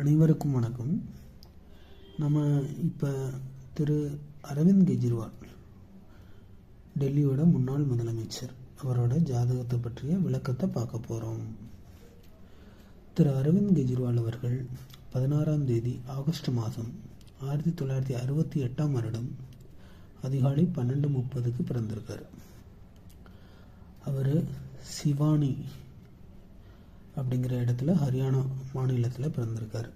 அனைவருக்கும் வணக்கம். நம்ம இப்போ திரு அரவிந்த் கெஜ்ரிவால் டெல்லியோட முன்னாள் முதலமைச்சர் அவரோட ஜாதகத்தை பற்றிய விளக்கத்தை பார்க்க போகிறோம் திரு அரவிந்த் கெஜ்ரிவால் அவர்கள் பதினாறாம் தேதி ஆகஸ்ட் மாதம் ஆயிரத்தி தொள்ளாயிரத்தி அறுபத்தி எட்டாம் வருடம் அதிகாலை பன்னெண்டு முப்பதுக்கு பிறந்திருக்கார். அவர் சிவானி அப்படிங்கிற இடத்துல ஹரியானா மாநிலத்தில் பிறந்திருக்கார்.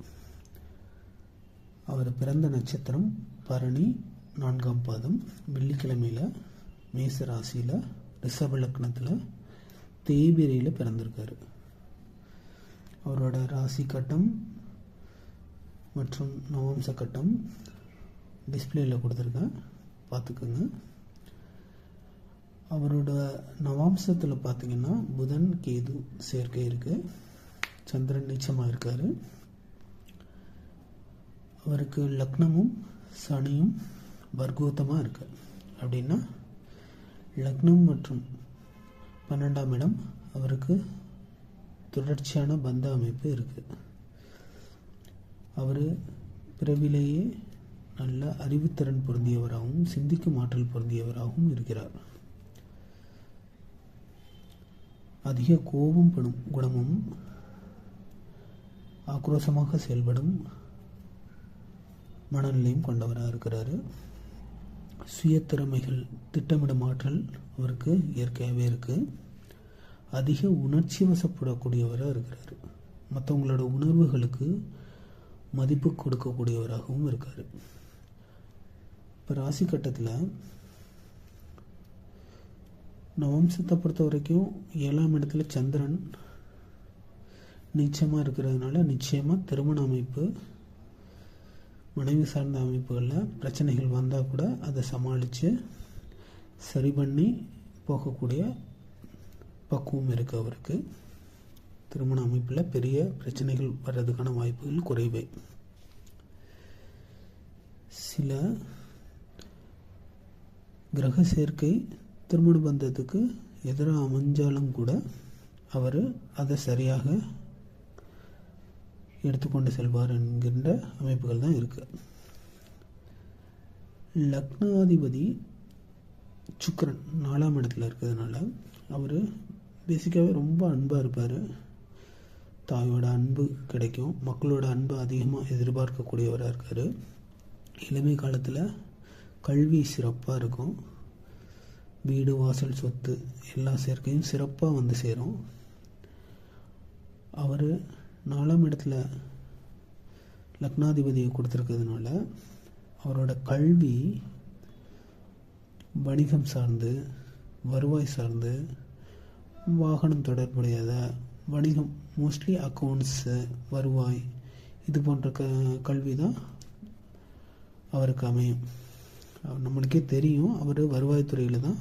அவர் பிறந்த நட்சத்திரம் பரணி நான்காம் பாதம் வெள்ளிக்கிழமையில் மேச ராசியில் ரிஷப லக்னத்தில் தேய்பிரையில் பிறந்திருக்கார். அவரோட ராசி கட்டம் மற்றும் நவம்ச கட்டம் டிஸ்பிளேயில் கொடுத்துருக்கேன். பார்த்துக்கோங்க. அவரோட நவாம்சத்தில் பார்த்தீங்கன்னா புதன் கேது சேர்க்கை இருக்குது சந்திரன் நீச்சமாக இருக்கார். அவருக்கு லக்னமும் சனியும் வர்க்கோத்தமாக இருக்கு. அப்படின்னா லக்னம் மற்றும் பன்னெண்டாம் இடம் அவருக்கு தொடர்ச்சியான பந்த அமைப்பு இருக்குது அவர் பிறவிலேயே நல்ல அறிவுத்திறன் பொருந்தியவராகவும் சிந்திக்கும் ஆற்றல் பொருந்தியவராகவும் இருக்கிறார். அதிக கோபம் படும் குணமும் ஆக்ரோஷமாக செயல்படும் மனநிலையும் கொண்டவராக இருக்கிறார். சுய திறமைகள் திட்டமிடும் ஆற்றல் அவருக்கு இயற்கையாகவே இருக்குது அதிக உணர்ச்சி வசப்படக்கூடியவராக இருக்கிறார். மற்றவங்களோட உணர்வுகளுக்கு மதிப்பு கொடுக்கக்கூடியவராகவும் இருக்கார். இப்போ ராசி கட்டத்தில் நவம்சத்தை பொறுத்த வரைக்கும் ஏழாம் இடத்துல சந்திரன் நிச்சயமாக இருக்கிறதுனால நிச்சயமாக திருமண அமைப்பு மனைவி சார்ந்த அமைப்புகளில் பிரச்சனைகள் வந்தால் கூட அதை சமாளித்து சரி பண்ணி போகக்கூடிய பக்குவம் இருக்குது அவருக்கு. திருமண அமைப்பில் பெரிய பிரச்சனைகள் வர்றதுக்கான வாய்ப்புகள் குறைவே. சில கிரக சேர்க்கை திருமண பந்தத்துக்கு எதிராக அமைஞ்சாலும் கூட அவர் அதை சரியாக எடுத்துக்கொண்டு செல்வார் என்கின்ற அமைப்புகள் தான் இருக்கு. லக்னாதிபதி சுக்கரன் நாலாம் இடத்துல இருக்கிறதுனால அவர் பேசிக்காகவே ரொம்ப அன்பாக இருப்பார். தாயோட அன்பு கிடைக்கும். மக்களோட அன்பு அதிகமாக எதிர்பார்க்கக்கூடியவராக இருக்கார். இளமை காலத்தில் கல்வி சிறப்பாக இருக்கும். வீடு வாசல் சொத்து எல்லா சேர்க்கையும் சிறப்பாக வந்து சேரும். அவர் நாலாம் இடத்துல லக்னாதிபதியை கொடுத்துருக்கிறதுனால அவரோட கல்வி வணிகம் சார்ந்து வருவாய் சார்ந்து வாகனம் தொடர்புடையத வணிகம் மோஸ்ட்லி அக்கௌண்ட்ஸு வருவாய் இது போன்ற க கல்வி தான் அவருக்கு அமையும். நம்மளுக்கே தெரியும். அவர் வருவாய்த்துறையில் தான்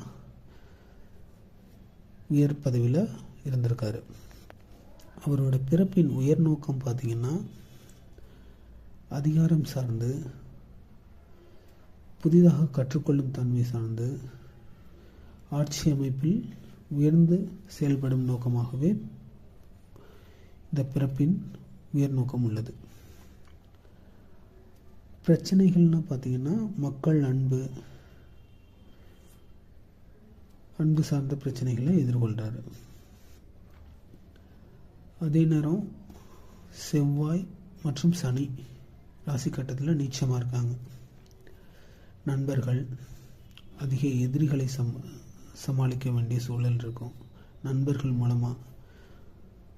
உயர் பதவியில் இருந்திருக்காரு. அவரோட பிறப்பின் உயர் நோக்கம் பார்த்திங்கன்னா அதிகாரம் சார்ந்து புதிதாக கற்றுக்கொள்ளும் தன்மை சார்ந்து ஆட்சி அமைப்பில் உயர்ந்து செயல்படும் நோக்கமாகவே இந்த பிறப்பின் உயர் நோக்கம் உள்ளது. பிரச்சனைகள்னு பார்த்திங்கன்னா மக்கள் அன்பு அன்பு சார்ந்த பிரச்சனைகளை எதிர்கொள்கிறாரு அதே நேரம் செவ்வாய் மற்றும் சனி ராசி கட்டத்தில் நீச்சமாக இருக்காங்க. நண்பர்கள் அதிக எதிரிகளை சம் சமாளிக்க வேண்டிய சூழல் இருக்கும். நண்பர்கள் மூலமாக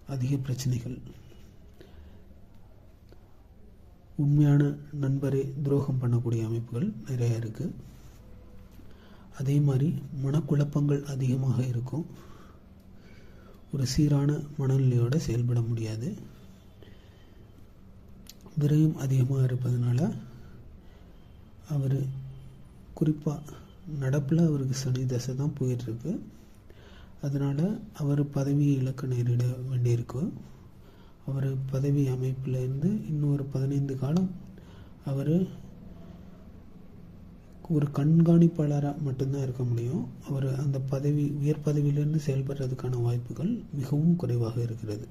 அதிக பிரச்சனைகள் உண்மையான நண்பரை துரோகம் பண்ணக்கூடிய அமைப்புகள் நிறைய இருக்குது அதே மாதிரி மனக்குழப்பங்கள் அதிகமாக இருக்கும். ஒரு சீரான மனநிலையோடு செயல்பட முடியாது. விரயம் அதிகமாக இருப்பதனால அவர் குறிப்பாக நடப்பில் அவருக்கு சனி தசை தான் போயிட்டுருக்கு அதனால் அவர் பதவியை இழக்க நேரிட வேண்டியிருக்கு அவர் பதவி அமைப்பிலிருந்து இன்னொரு பதினைந்து காலம் அவர் ஒரு கண்காணிப்பாளராக மட்டும்தான் இருக்க முடியும். அவர் அந்த பதவி உயர் பதவியிலிருந்து செயல்படுறதுக்கான வாய்ப்புகள் மிகவும் குறைவாக இருக்கிறது.